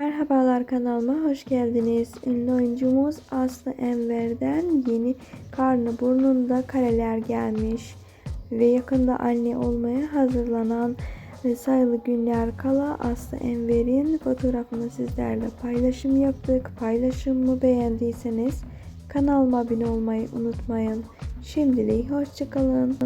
Merhabalar kanalıma hoş geldiniz. Ünlü oyuncumuz Aslı Enver'den yeni karnı burnunda kareler gelmiş. Ve yakında anne olmaya hazırlanan ve sayılı günler kala Aslı Enver'in fotoğrafını sizlerle paylaşım yaptık. Paylaşımımı beğendiyseniz kanalıma abone olmayı unutmayın. Şimdilik hoşçakalın.